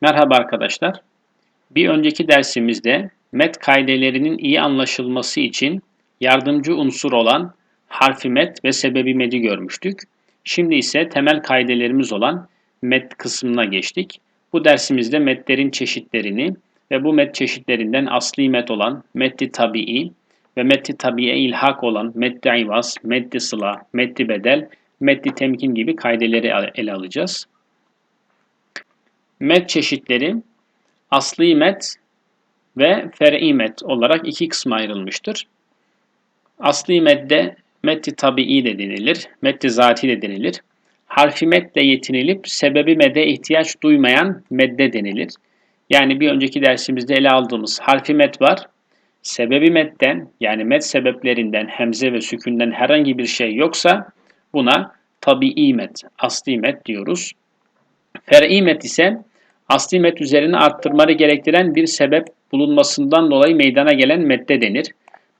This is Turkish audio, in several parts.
Merhaba arkadaşlar. Bir önceki dersimizde met kaidelerinin iyi anlaşılması için yardımcı unsur olan harfi met ve sebebi medi görmüştük. Şimdi ise temel kaidelerimiz olan met kısmına geçtik. Bu dersimizde metlerin çeşitlerini ve bu met çeşitlerinden asli met olan metti tabii ve metti tabiye ilhak olan metti ivaz, metti sıla, metti bedel, metti temkin gibi kaideleri ele alacağız. Met çeşitleri asli met ve fer'i met olarak iki kısma ayrılmıştır. Asli medde metti tabii de denilir, metti zati de denilir. Harfi metle yetinilip sebebi mede ihtiyaç duymayan medde denilir. Yani bir önceki dersimizde ele aldığımız harfi met var. Sebebi metten yani met sebeplerinden hemze ve sükünden herhangi bir şey yoksa buna tabii met, asli met diyoruz. Fer'i met ise asli met üzerine arttırmayı gerektiren bir sebep bulunmasından dolayı meydana gelen medde denir.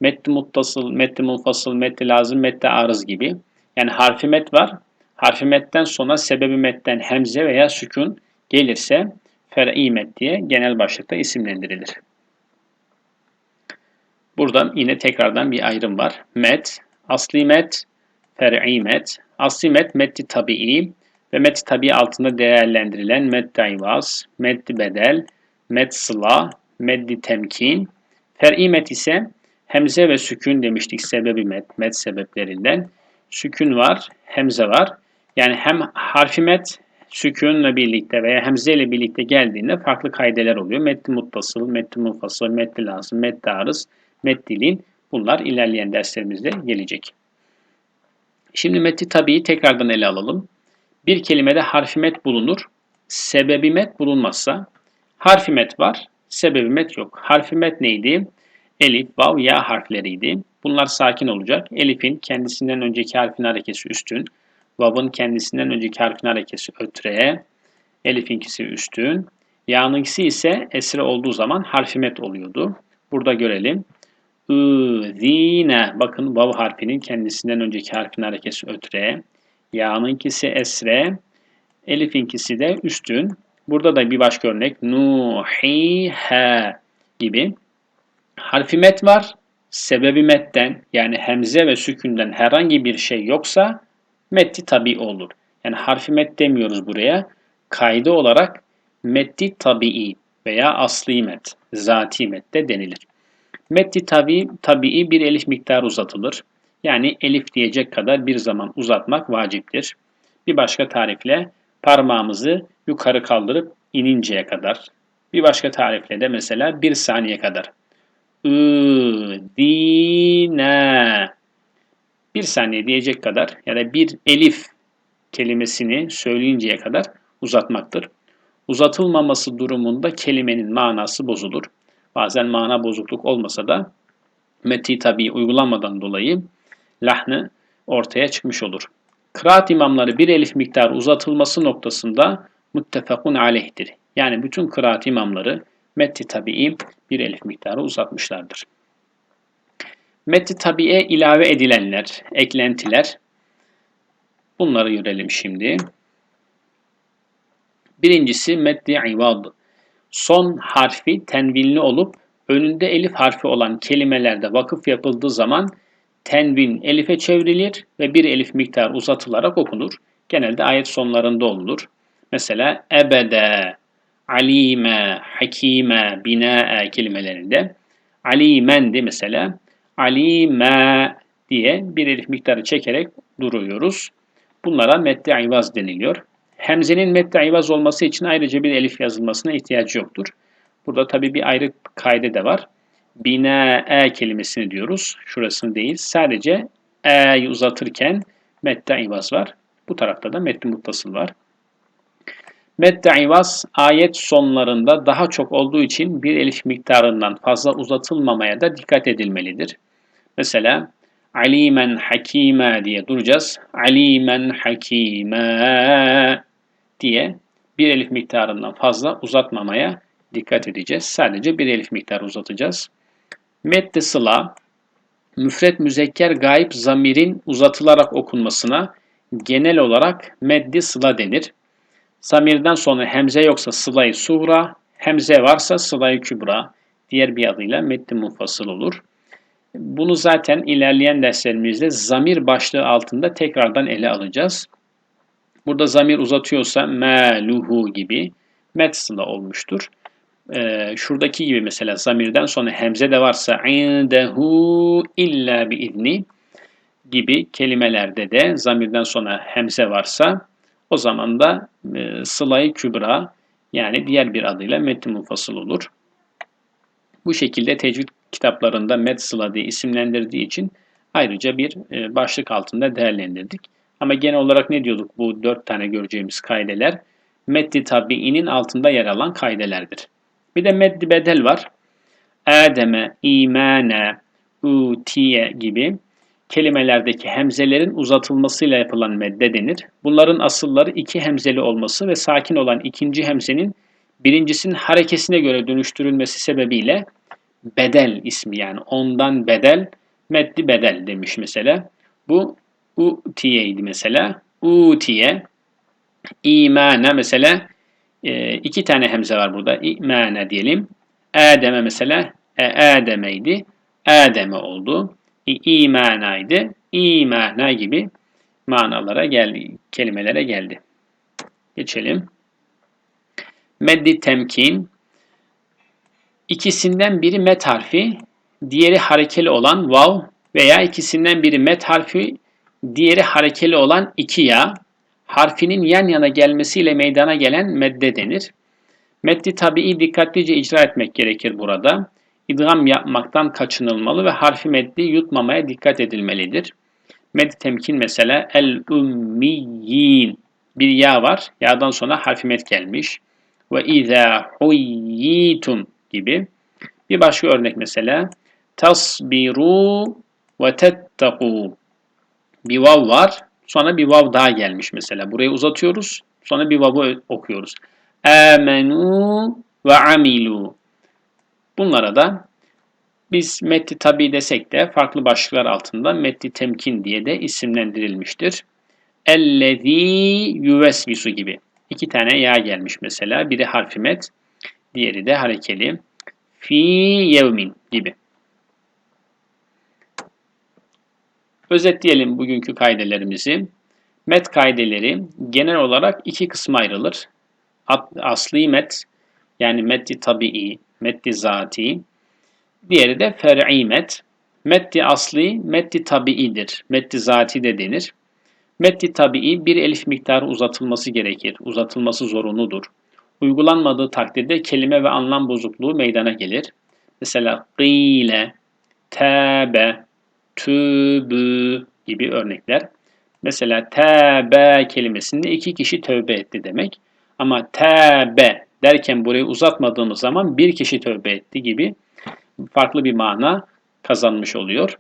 Metti muttasıl, metti munfasıl, metti lazım, metti arız gibi. Yani harfi met var. Harfi metten sonra sebebi metten hemze veya sükun gelirse fer'i met diye genel başlıkta isimlendirilir. Burada yine tekrardan bir ayrım var. Met, asli met, fer'i met. Asli met, metti tabii, ve met tabi altında değerlendirilen meddi ivaz, meddi bedel, med sıla, meddi temkin. Fer'i met ise hemze ve sükün demiştik sebebi met, met sebeplerinden. Sükün var, hemze var. Yani hem harfi met sükünle birlikte veya hemze ile birlikte geldiğinde farklı kaydeler oluyor. Metti muttasıl, metti munfasıl, metti lazım, metti arız, meddilin. Bunlar ilerleyen derslerimizde gelecek. Şimdi metti tabi'i tekrardan ele alalım bir kelimede harfimet bulunur, sebebimet bulunmazsa harfimet var, sebebimet yok. Harfimet neydi? Elif, vav, ya harfleriydi. Bunlar sakin olacak. Elif'in kendisinden önceki harfin harekesi üstün, vav'ın kendisinden önceki harfin harekesi ötre, Elif'inkisi üstün, ya'nınkisi ise esre olduğu zaman harfimet oluyordu. Burada görelim. Zine. Bakın vav harfinin kendisinden önceki harfin harekesi ötre. Ya'nınkisi esre, Elif'inkisi de üstün. Burada da bir başka örnek. Nuhihe gibi. Harfi met var. Sebebi metten yani hemze ve sükünden herhangi bir şey yoksa metti tabi olur. Yani harfi met demiyoruz buraya. Kaydı olarak metti tabii veya asli met, zati met de denilir. Metti tabi, tabii bir elif miktarı uzatılır. Yani elif diyecek kadar bir zaman uzatmak vaciptir. Bir başka tarifle parmağımızı yukarı kaldırıp ininceye kadar. Bir başka tarifle de mesela bir saniye kadar. Üdine bir saniye diyecek kadar ya da bir elif kelimesini söyleyinceye kadar uzatmaktır. Uzatılmaması durumunda kelimenin manası bozulur. Bazen mana bozukluk olmasa da meti tabi uygulanmadan dolayı lahnı ortaya çıkmış olur. Kıraat imamları bir elif miktarı uzatılması noktasında muttefakun aleyhtir. Yani bütün kıraat imamları metti tabii bir elif miktarı uzatmışlardır. Metti tabiye ilave edilenler, eklentiler bunları görelim şimdi. Birincisi meddi ivad. Son harfi tenvinli olup önünde elif harfi olan kelimelerde vakıf yapıldığı zaman tenvin elife çevrilir ve bir elif miktar uzatılarak okunur. Genelde ayet sonlarında olunur. Mesela ebede, alime, hakime, binae kelimelerinde alimendi mesela. Alime diye bir elif miktarı çekerek duruyoruz. Bunlara medde ivaz deniliyor. Hemzenin medde ivaz olması için ayrıca bir elif yazılmasına ihtiyaç yoktur. Burada tabi bir ayrı kaydı da var bina-e kelimesini diyoruz. Şurasını değil. Sadece e'yi uzatırken mette ivaz var. Bu tarafta da metni muttasıl var. Mette ivaz ayet sonlarında daha çok olduğu için bir elif miktarından fazla uzatılmamaya da dikkat edilmelidir. Mesela alimen hakime diye duracağız. Alimen hakime diye bir elif miktarından fazla uzatmamaya dikkat edeceğiz. Sadece bir elif miktarı uzatacağız. Medde sıla, müfret müzekker gayb zamirin uzatılarak okunmasına genel olarak meddi sıla denir. Zamirden sonra hemze yoksa sılayı suğra, hemze varsa sılayı kübra, diğer bir adıyla metni munfasıl olur. Bunu zaten ilerleyen derslerimizde zamir başlığı altında tekrardan ele alacağız. Burada zamir uzatıyorsa meluhu gibi met sıla olmuştur. Ee, şuradaki gibi mesela zamirden sonra hemze de varsa indehu illa bi izni gibi kelimelerde de zamirden sonra hemze varsa o zaman da e, sılayı kübra yani diğer bir adıyla metni munfasıl olur. Bu şekilde tecvid kitaplarında met sıla diye isimlendirdiği için ayrıca bir e, başlık altında değerlendirdik. Ama genel olarak ne diyorduk bu dört tane göreceğimiz kaideler? Meddi tabiinin altında yer alan kaidelerdir. Bir de meddi bedel var. Ademe, imane, utiye gibi kelimelerdeki hemzelerin uzatılmasıyla yapılan medde denir. Bunların asılları iki hemzeli olması ve sakin olan ikinci hemzenin birincisinin harekesine göre dönüştürülmesi sebebiyle bedel ismi yani ondan bedel, meddi bedel demiş mesela. Bu utiye'ydi mesela. Utiye, imana mesela e, iki tane hemze var burada. İmana diyelim. Adem'e mesela e, Adem'eydi. Adem'e oldu. İmanaydı. İmana gibi manalara geldi, kelimelere geldi. Geçelim. Meddi temkin. İkisinden biri met harfi, diğeri harekeli olan vav veya ikisinden biri met harfi, diğeri harekeli olan iki ya harfinin yan yana gelmesiyle meydana gelen medde denir. Meddi tabii dikkatlice icra etmek gerekir burada. İdgam yapmaktan kaçınılmalı ve harfi meddi yutmamaya dikkat edilmelidir. Meddi temkin mesela el-ummiyin bir ya var. Ya'dan sonra harfi med gelmiş. Ve izâ huyyitum gibi. Bir başka örnek mesela tasbiru ve tettekû. Bir vav var. Sonra bir vav daha gelmiş mesela. Burayı uzatıyoruz. Sonra bir vav'ı okuyoruz. Amenu ve amilu. Bunlara da biz metti tabi desek de farklı başlıklar altında metti temkin diye de isimlendirilmiştir. Ellezî yüvesvisu gibi. İki tane ya gelmiş mesela. Biri harfi met, diğeri de harekeli. Fi yevmin gibi. Özetleyelim bugünkü kaidelerimizi. Met kaideleri genel olarak iki kısma ayrılır. Asli met yani metti tabii, metti zati. Diğeri de fer'i met. Metti asli, metti tabiidir. Metti zati de denir. Metti tabii bir elif miktarı uzatılması gerekir. Uzatılması zorunludur. Uygulanmadığı takdirde kelime ve anlam bozukluğu meydana gelir. Mesela gîle, tâbe, tübü gibi örnekler. Mesela tâbe kelimesinde iki kişi tövbe etti demek. Ama tâbe derken burayı uzatmadığımız zaman bir kişi tövbe etti gibi farklı bir mana kazanmış oluyor.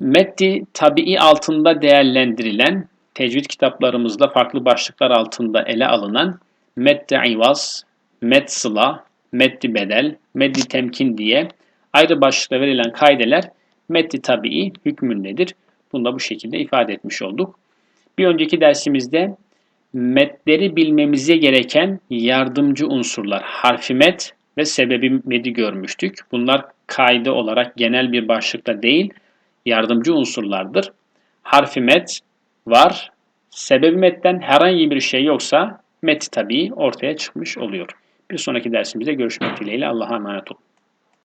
Metti tabii altında değerlendirilen tecvid kitaplarımızda farklı başlıklar altında ele alınan metti ivaz, met sıla, metti bedel, meddi temkin diye ayrı başlıkta verilen kaideler metti tabii hükmündedir. Bunu da bu şekilde ifade etmiş olduk. Bir önceki dersimizde metleri bilmemize gereken yardımcı unsurlar, harfi met ve sebebi medi görmüştük. Bunlar kaydı olarak genel bir başlıkta değil, yardımcı unsurlardır. Harfi met var, sebebi metten herhangi bir şey yoksa met tabii ortaya çıkmış oluyor. Bir sonraki dersimizde görüşmek dileğiyle Allah'a emanet olun.